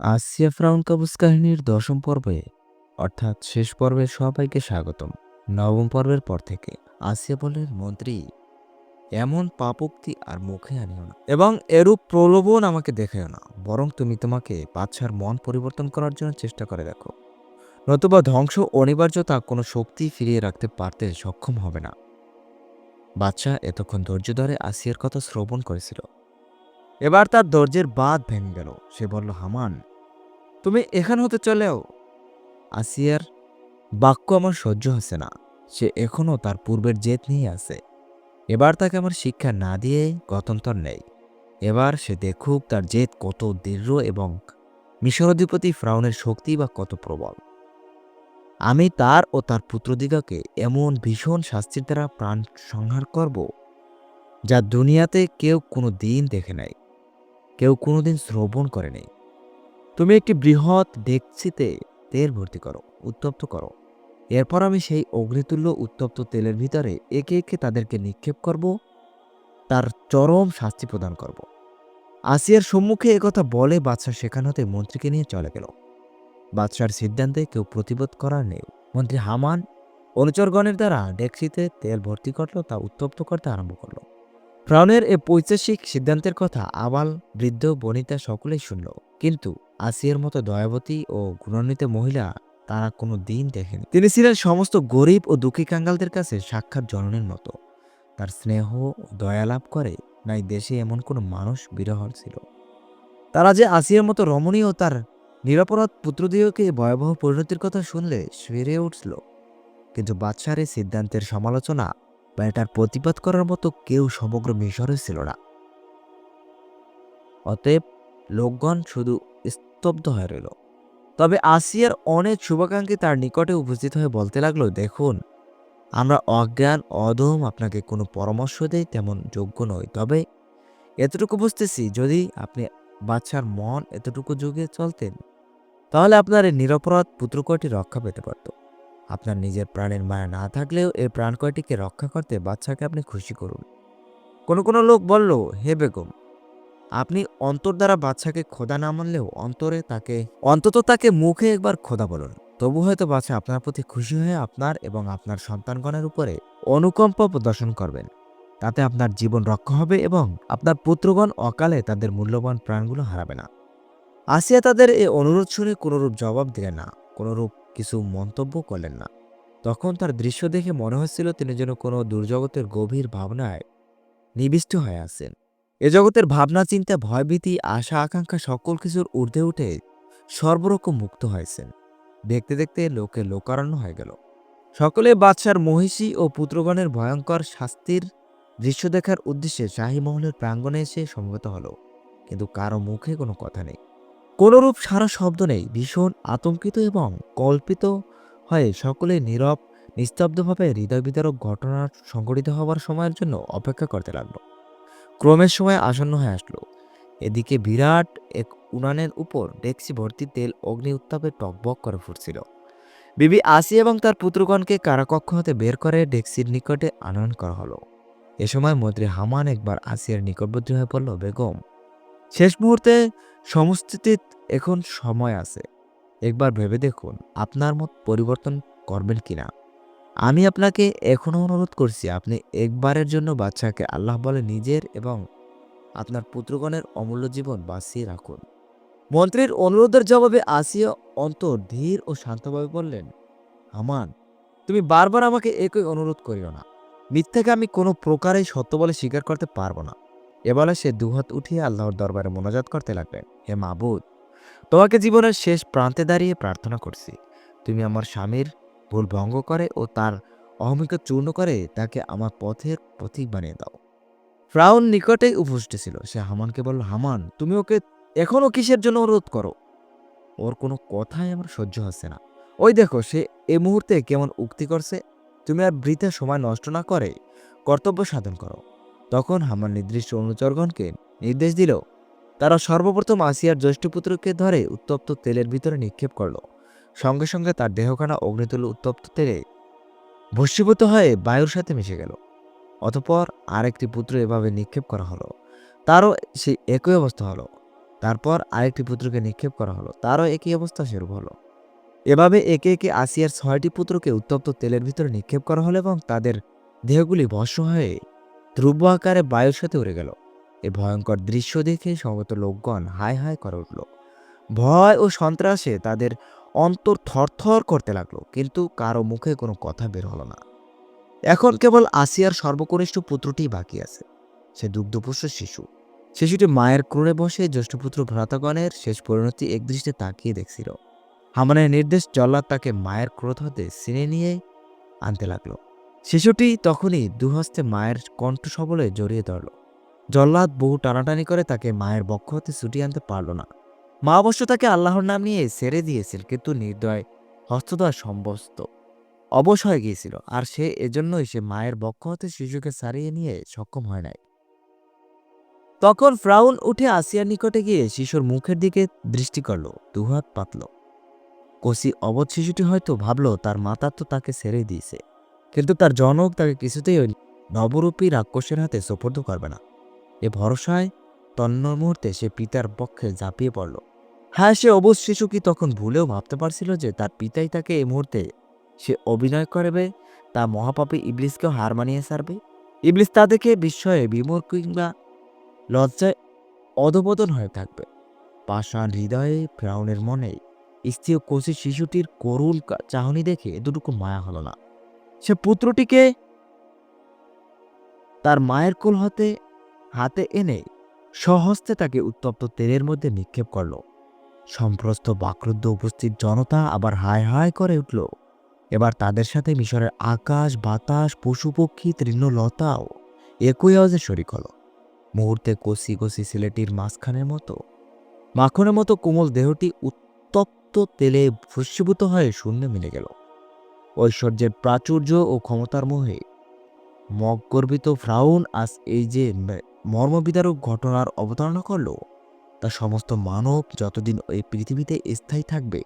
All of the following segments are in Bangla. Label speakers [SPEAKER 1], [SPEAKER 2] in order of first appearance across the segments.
[SPEAKER 1] আসিয়া ফ্রাউন কাবুস কাহিনীর দশম পর্বে, অর্থাৎ শেষ পর্বে সবাইকে স্বাগতম। নবম পর্বের পর থেকে আসিয়া বলেন মন্ত্রী, এমন পাপোক্তি আর মুখে আনিও না এবং এরূপ প্রলোভন আমাকে দেখাও না। বরং তুমি তোমাকে বাচ্চার মন পরিবর্তন করার জন্য চেষ্টা করে দেখো। নতুবা ধ্বংস অনিবার্যতা কোনো শক্তি ফিরিয়ে রাখতে পারতে সক্ষম হবে না। বাচ্চা এতক্ষণ ধৈর্য ধরে আসিয়ার কথা শ্রবণ করেছিল। এবার তার ধৈর্যের বাদ ভেঙে গেল। সে বলল, হামান তুমি এখান হতে চলেও। আসিয়ার বাক্য আমার সহ্য হচ্ছে না। সে এখনও তার পূর্বের জেদ নিয়ে আছে। এবার তাকে আমার শিক্ষা না দিয়ে গতন্তর নেই। এবার সে দেখুক তার জেদ কত দৃঢ় এবং মিশরাধিপতি ফ্রাউনের শক্তি বা কত প্রবল। আমি তার ও তার পুত্রদিগকে এমন ভীষণ শাস্তির দ্বারা প্রাণ সংহার করব, যা দুনিয়াতে কেউ কোনো দিন দেখে নাই, কেউ কোনোদিন শ্রবণ করেনি তুমি একটি বৃহৎ ডেকচিতে তেল ভর্তি করো, উত্তপ্ত করো। এরপর আমি সেই অগ্নিতুল্য উত্তপ্ত তেলের ভিতরে একে একে তাদেরকে নিক্ষেপ করব, তার চরম শাস্তি প্রদান করব। আসিয়ার সম্মুখে একথা বলে বাদশাহ সেখান হতে মন্ত্রীকে নিয়ে চলে গেল। বাদশার সিদ্ধান্তে কেউ প্রতিবোধ করার নেই। মন্ত্রী হামান অনুচরগণের দ্বারা ডেকচিতে তেল ভর্তি করল, তা উত্তপ্ত করতে আরম্ভ করল। ফ্রাউনের এ পৈশাসিক সিদ্ধান্তের কথা আবাল বৃদ্ধ বনিতা সকলেই শুনল। কিন্তু আসিয়ার মতো দয়াবতী ও গুণান্বিত মহিলা তারা কোনো দিন দেখেনি। তিনি ছিলেন সমস্ত গরিব ও দুঃখী কাঙ্গালদের কাছে সাক্ষাৎ জননীর মতো। তার স্নেহ ও দয়া লাভ করে নাই দেশে এমন কোনো মানুষ বিরহর ছিল। তারা যে আসিয়ার মতো রমণীয় তার নিরাপরাধ পুত্রদেহকে ভয়াবহ পরিণতির কথা শুনলে সেরে উঠল। কিন্তু বাদশার এই সিদ্ধান্তের সমালোচনা বা এটার প্রতিবাদ করার মতো কেউ সমগ্র মিশরে ছিল না। অতএব লোকগণ শুধু স্তব্ধ হয়ে রইল। তবে আসিয়ার অনেক শুভাকাঙ্ক্ষী তার নিকটে উপস্থিত হয়ে বলতে লাগল, দেখুন, আমরা অজ্ঞান অদম আপনাকে কোনো পরামর্শ দেই তেমন যোগ্য নই। তবে এতটুকু বুঝতেছি, যদি আপনি বাচ্চার মন এতটুকু যুগে চলতেন, তাহলে আপনার এই নিরপরাধ পুত্রকয়টি রক্ষা পেতে পারত। আপনার নিজের প্রাণের মায়া না থাকলেও এই প্রাণ কয়টিকে রক্ষা করতে বাচ্চাকে আপনি খুশি করুন। কোনো কোনো লোক বলল, হে বেগম আপনি অন্তর দ্বারা বাচ্চাকে খোদা না মানলেও অন্তরে তাকে, অন্তত তাকে মুখে একবার খোদা বলুন। তবু হয়তো বাচ্চা আপনার প্রতি খুশি হয়ে আপনার এবং আপনার সন্তানগণের উপরে অনুকম্পা প্রদর্শন করবেন। তাতে আপনার জীবন রক্ষা হবে এবং আপনার পুত্রগণ অকালে তাদের মূল্যবান প্রাণগুলো হারাবে না। আসিয়া তাদের এই অনুরোধ শুনে কোনোরূপ জবাব দিলেন না, কোনোরূপ কিছু মন্তব্য করলেন না। তখন তার দৃশ্য দেখে মনে হচ্ছিল তিনি যেন কোনো দুর্জগতের গভীর ভাবনায় নিবিষ্ট হয়ে আছেন। এ জগতের ভাবনা, চিন্তা, ভয়ভীতি, আশা, আকাঙ্ক্ষা সকল কিছুর ঊর্ধ্বে উঠে সর্বরকম মুক্ত হয়েছেন। দেখতে দেখতে লোকে লোকারণ্য হয়ে গেল। সকলে বাদশার মহিষী ও পুত্রগণের ভয়ঙ্কর শাস্তির দৃশ্য দেখার উদ্দেশ্যে মহলের প্রাঙ্গণে এসে সমবেত হলো। কিন্তু কারও মুখে কোনো কথা নেই। কোনরূপ সারা শব্দ নেই। ভীষণ আতঙ্কিত এবং কল্পিত হয়ে সকলে নীরব, নিস্তব্ধভাবে হৃদয় বিদারক ঘটনা সংঘটিত হওয়ার সময়ের জন্য অপেক্ষা করতে লাগল। ক্রমের সময় আসন্ন হয়ে আসলো। এদিকে বিরাট এক উনানের উপর ডেক্সি ভর্তি তেল অগ্নি উত্তাপে টকবক করে ফুটছিল। বিবি আসি এবং তার পুত্রগণকে কারাকক্ষ হতে বের করে ডেক্সির নিকটে আনয়ন করা হলো। এ সময় মন্ত্রী হামান একবার আসিয়ার নিকটবর্তী হয়ে পড়ল, বেগম, শেষ মুহূর্তে সমস্থিতিত এখন সময় আছে। একবার ভেবে দেখুন, আপনার মত পরিবর্তন করবেন কিনা? আমি আপনাকে এখনও অনুরোধ করছি, আপনি একবারের জন্য বাচ্চাকে আল্লাহ বলে নিজের এবং আপনার পুত্রগণের অমূল্য জীবন বাঁচিয়ে রাখুন। মন্ত্রীর অনুরোধের জবাবে আসিয়া অন্তর ধীর ও শান্তভাবে বললেন আমান তুমি বারবার আমাকে একই অনুরোধ করিও না। মিথ্যাকে আমি কোনো প্রকারেই সত্য বলে স্বীকার করতে পারব না। এ বলে সে দুহাত উঠিয়ে আল্লাহর দরবারে মোনাজাত করতে লাগলেন। হে মাবুদ, তোমাকে জীবনের শেষ প্রান্তে দাঁড়িয়ে প্রার্থনা করছি। তুমি আমার স্বামীর ভুল ভঙ্গ করে ও তার অহমিকা চূর্ণ করে তাকে আমার পথের প্রতীক বানিয়ে দাও। ফ্রাউন নিকটেই উপস্থিত ছিল। সে হামানকে বলল, হামান, তুমি ওকে এখনও কিসের জন্য অনুরোধ করো? ওর কোনো কথাই আমার সহ্য হচ্ছে না। ওই দেখো, সে এ মুহূর্তে কেমন উক্তি করছে। তুমি আর বৃথা সময় নষ্ট না করে কর্তব্য সাধন করো। তখন হামান নির্দিষ্ট অনুচরগণকে নির্দেশ দিল, তারা সর্বপ্রথম আসিয়ার জ্যৈষ্ঠপুত্রকে ধরে উত্তপ্ত তেলের ভিতরে নিক্ষেপ করল। সঙ্গে সঙ্গে তার দেহখানা অগ্নিতুল্য উত্তপ্ত তেলে ভস্মীভূত হয়ে বায়ুর সাথে মিশে গেল। অতপর আরেকটি পুত্র এভাবে নিক্ষেপ করা হলো। তারও সেই একই অবস্থা হলো। তারপর আরেকটি পুত্রকে নিক্ষেপ করা হলো। তারও একই অবস্থা সেরূপ হলো। এভাবে একে একে আসিয়ার ছয়টি পুত্রকে উত্তপ্ত তেলের ভিতরে নিক্ষেপ করা হলো এবং তাদের দেহগুলি ভস্ম হয়ে ধ্রুব আকারে বায়ুর সাথে উড়ে গেল। এ ভয়ঙ্কর দৃশ্য দেখে সমস্ত লোকগণ হায় হায় করে উঠল। ভয় ও সন্ত্রাসে তাদের অন্তর থরথর করতে লাগল, কিন্তু কারও মুখে কোনো কথা বের হলো না। এখন কেবল আসিয়ার সর্বকনিষ্ঠ পুত্রটি বাকি আছে। সে দুগ্ধপুষ্ট শিশু। শিশুটি মায়ের ক্রোড়ে বসে জ্যেষ্ঠপুত্র ভ্রাতাগণের শেষ পরিণতি একদৃষ্টে তাকিয়ে দেখছিল। হামানের নির্দেশ জল্লাদ তাকে মায়ের ক্রোধ হতে সিনে নিয়ে আনতে লাগল। শিশুটি তখনই দুহস্তে মায়ের কণ্ঠ সবলে জড়িয়ে ধরল। জল্লাদ বহু টানাটানি করে তাকে মায়ের বক্ষ হতে ছুটিয়ে আনতে পারল না। মা অবশ্য তাকে আল্লাহর নাম নিয়ে ছেড়ে দিয়েছিল, কিন্তু নির্দয় হস্তদ্বয় সম্বস্ত অবশ হয়ে গিয়েছিল, আর সে এজন্যই সে মায়ের বক্ষ হতে শিশুকে সারিয়ে নিয়ে সক্ষম হয় নাই। তখন ফ্রাউন উঠে আসিয়ার নিকটে গিয়ে শিশুর মুখের দিকে দৃষ্টি করল দুহাত পাতল। কষি অবধ শিশুটি হয়তো ভাবল, তার মাতা তো তাকে ছেড়ে দিয়েছে, কিন্তু তার জনক তাকে কিছুতেই ওই নবরূপী রাক্ষসের হাতে সোপর্দ করবে না। এ ভরসায় তন্ন মুহূর্তে সে পিতার পক্ষে ঝাঁপিয়ে পড়ল। হ্যাঁ সে অবশ শিশু কি তখন ভুলেও ভাবতে পারছিল যে তার পিতাই তাকে এই মুহূর্তে সে অভিনয় করবে? তা মহাপাপী ইবলিসকেও হার মানিয়ে সারবে ইবলিস তা দেখে বিস্ময়ে বিমূর কিংবা লজ্জায় অধপতন হয়ে থাকবে। পাষাণ হৃদয়ে, ফ্রাউনের মনে স্ত্রী ও কচি শিশুটির করুল চাহনি দেখে দুটুকু মায়া হলো না। সে পুত্রটিকে তার মায়ের কোল হতে, হাতে এনে সহস্তে তাকে উত্তপ্ত তেলের মধ্যে নিক্ষেপ করল। সম্প্রস্ত বাক্রুদ্ধ উপস্থিত জনতা আবার হায় হায় করে উঠল। এবার তাদের সাথে মিশরের আকাশ, বাতাস, পশু, পক্ষী তৃণলতাও একই আওয়াজে শরিক হলো। মুহূর্তে কষি কষি ছেলেটির মাঝখানের মতো, মাখনের মতো কোমল দেহটি উত্তপ্ত তেলে ভস্মীভূত হয়ে শূন্য মিলে গেল। ঐশ্বর্যের প্রাচুর্য ও ক্ষমতার মোহে মগর্বিত ফ্রাউন আজ এই যে মর্মবিদারক ঘটনার অবতারণা করল তা সমস্ত মানব যতদিন এই পৃথিবীতে স্থায়ী থাকবে,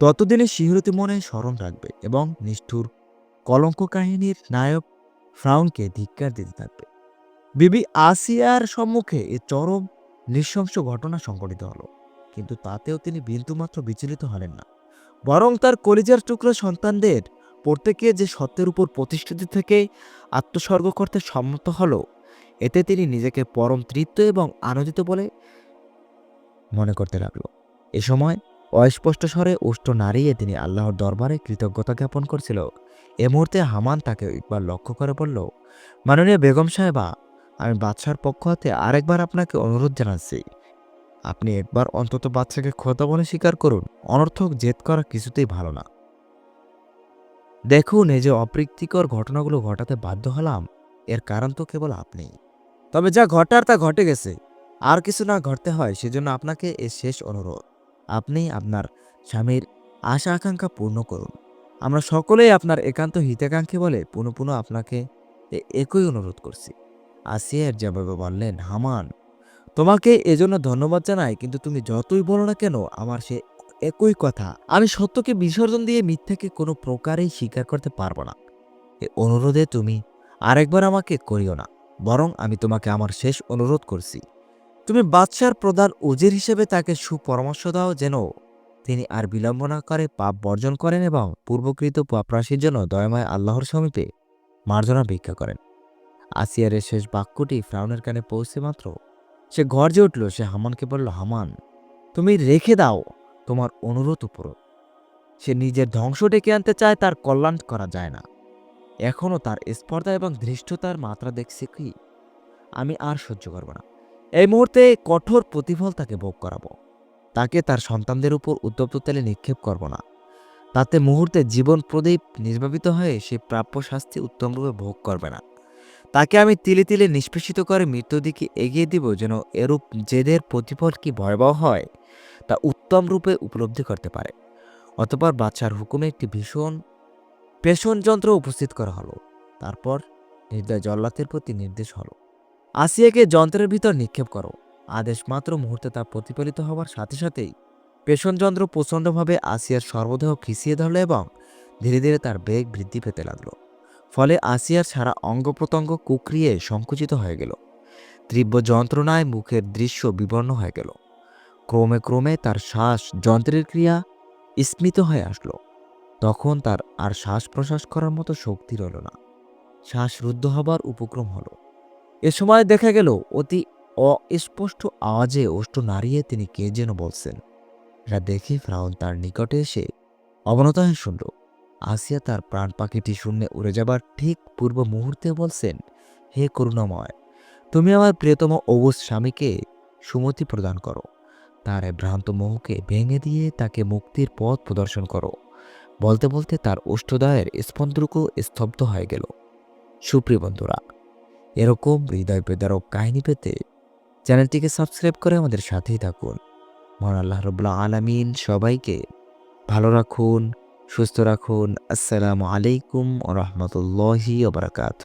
[SPEAKER 1] ততদিনে শিহরতি মনে স্মরণ রাখবে এবং নিষ্ঠুর কলঙ্ক কাহিনীর নায়ক ফ্রাউনকে ধিক্কার দিতে থাকবে। বিবি আসিয়ার সম্মুখে এ চরম নৃশংস ঘটনা সংঘটিত হলো, কিন্তু তাতেও তিনি বিন্দুমাত্র বিচলিত হলেন না। বরং তার কলিজার টুকরো সন্তানদের প্রত্যেকে যে সত্যের উপর প্রতিষ্ঠিত থেকে আত্মস্বর্গ করতে সম্মত হলো, এতে তিনি নিজেকে পরম তৃপ্ত এবং আনন্দিত বলে মনে করতে লাগল। এ সময় অস্পষ্ট স্বরে উষ্ট নাড়িয়ে তিনি আল্লাহর দরবারে কৃতজ্ঞতা জ্ঞাপন করছিল। এ মুহূর্তে হামান তাকে একবার লক্ষ্য করে বলল, মাননীয় বেগম সাহেবা, আমি বাদশার পক্ষ হতে আরেকবার আপনাকে অনুরোধ জানাচ্ছি। আপনি একবার অন্তত বাচ্চাকে খোদা বলে স্বীকার করুন। অনর্থক জেদ করা কিছুতেই ভালো না। দেখুন, এই যে অপ্রীতিকর ঘটনাগুলো ঘটাতে বাধ্য হলাম, এর কারণ তো কেবল আপনি। তবে যা ঘটার তা ঘটে গেছে। আর কিছু না ঘটতে হয়, সেজন্য আপনাকে এ শেষ অনুরোধ। আপনি আপনার স্বামীর আশা আকাঙ্ক্ষা পূর্ণ করুন। আমরা সকলেই আপনার একান্ত হিতাকাঙ্ক্ষী বলে পুনঃ পুনঃ আপনাকে একই অনুরোধ করছি। আসিয়ার জবাবে বললেন, হামান, তোমাকে এজন্য ধন্যবাদ জানাই, কিন্তু তুমি যতই বলো না কেন, আমার সে একই কথা। আমি সত্যকে বিসর্জন দিয়ে মিথ্যাকে কোনো প্রকারেই স্বীকার করতে পারব না। এ অনুরোধে তুমি আরেকবার আমাকে করিও না, বরং আমি তোমাকে আমার শেষ অনুরোধ করছি। তুমি বাদশার প্রধান উজির হিসেবে তাকে সুপরামর্শ দাও যেন তিনি আর বিলম্ব না করে পাপ বর্জন করেন এবং পূর্বকৃত পাপরাশির জন্য দয়ময় আল্লাহর সমীপে মার্জনা ভিক্ষা করেন। আসিয়ারের শেষ বাক্যটি ফ্রাউনের কানে পৌঁছে মাত্র সে গর্জে উঠল, সে হামানকে বলল, হামান, তুমি রেখে দাও তোমার অনুরোধ উপর। সে নিজের ধ্বংস ডেকে আনতে চায়, তার কল্যাণ করা যায় না। এখনও তার স্পর্ধা এবং ধৃষ্টতার মাত্রা দেখছে কি? আমি আর সহ্য করব না। এই মুহূর্তে কঠোর প্রতিফল তাকে ভোগ করাবো। তাকে তার সন্তানদের উপর উত্তপ্ত তেলে নিক্ষেপ করব না। তাতে মুহূর্তে জীবন প্রদীপ নির্বাপিত হয়ে সে প্রাপ্য শাস্তি উত্তমরূপে ভোগ করবে না। তাকে আমি তিলে তিলে নিষ্পেষিত করে মৃত্যুর দিকে এগিয়ে দিব যেন এরূপ জেদের প্রতিফল কি ভয়াবহ হয়, তা উত্তম রূপে উপলব্ধি করতে পারে। অতপর বাচ্চার হুকুমে একটি ভীষণ পেষণ যন্ত্র উপস্থিত করা হলো। তারপর নির্দয় জল্লাতের প্রতি নির্দেশ হলো। আসিয়াকে যন্ত্রের ভিতর নিক্ষেপ করো। আদেশ মাত্র মুহূর্তে তা প্রতিফলিত হওয়ার সাথে সাথেই পেষণ যন্ত্র প্রচণ্ডভাবে আসিয়ার সর্বদেহ খিসিয়ে ধরল এবং ধীরে ধীরে তার বেগ বৃদ্ধি পেতে লাগল। ফলে আসিয়ার সারা অঙ্গ প্রত্যঙ্গ কুকরিয়ে সংকুচিত হয়ে গেল। তীব্র যন্ত্রণায় মুখের দৃশ্য বিবর্ণ হয়ে গেল। ক্রমে ক্রমে তার শ্বাস যন্ত্রের ক্রিয়া স্মিত হয়ে আসলো। তখন তার আর শ্বাস প্রশ্বাস করার মতো শক্তি রইল না। শ্বাস রুদ্ধ হবার উপক্রম হলো। এ সময় দেখা গেল অতি অস্পষ্ট আওয়াজে ওষ্ঠ নাড়িয়ে তিনি কে যেন বলছেন। এটা দেখে ফ্রাউন তার নিকটে এসে অবনত হয়ে শুনল। আসিয়া তার প্রাণ পাখিটি শূন্যে উড়ে যাবার ঠিক পূর্ব মুহূর্তে বলছেন, হে করুণাময়, তুমি আমার প্রিয়তম অবুজ স্বামীকে সুমতি প্রদান করো। তার ভ্রান্ত মোহকে ভেঙে দিয়ে তাকে মুক্তির পথ প্রদর্শন করো। বলতে বলতে তার ওষ্ঠদয়ের স্পন্দরুকু স্তব্ধ হয়ে গেল। সুপ্রিয় বন্ধুরা এরকম হৃদয় বেদারক কাহিনী পেতে চ্যানেলটিকে সাবস্ক্রাইব করে আমাদের সাথেই থাকুন। মহান আল্লাহ রবুল্লা আলমিন সবাইকে ভালো রাখুন, সুস্থ রাখুন। আসসালামু আলাইকুম রহমতুল্লাহি ওবরাকাত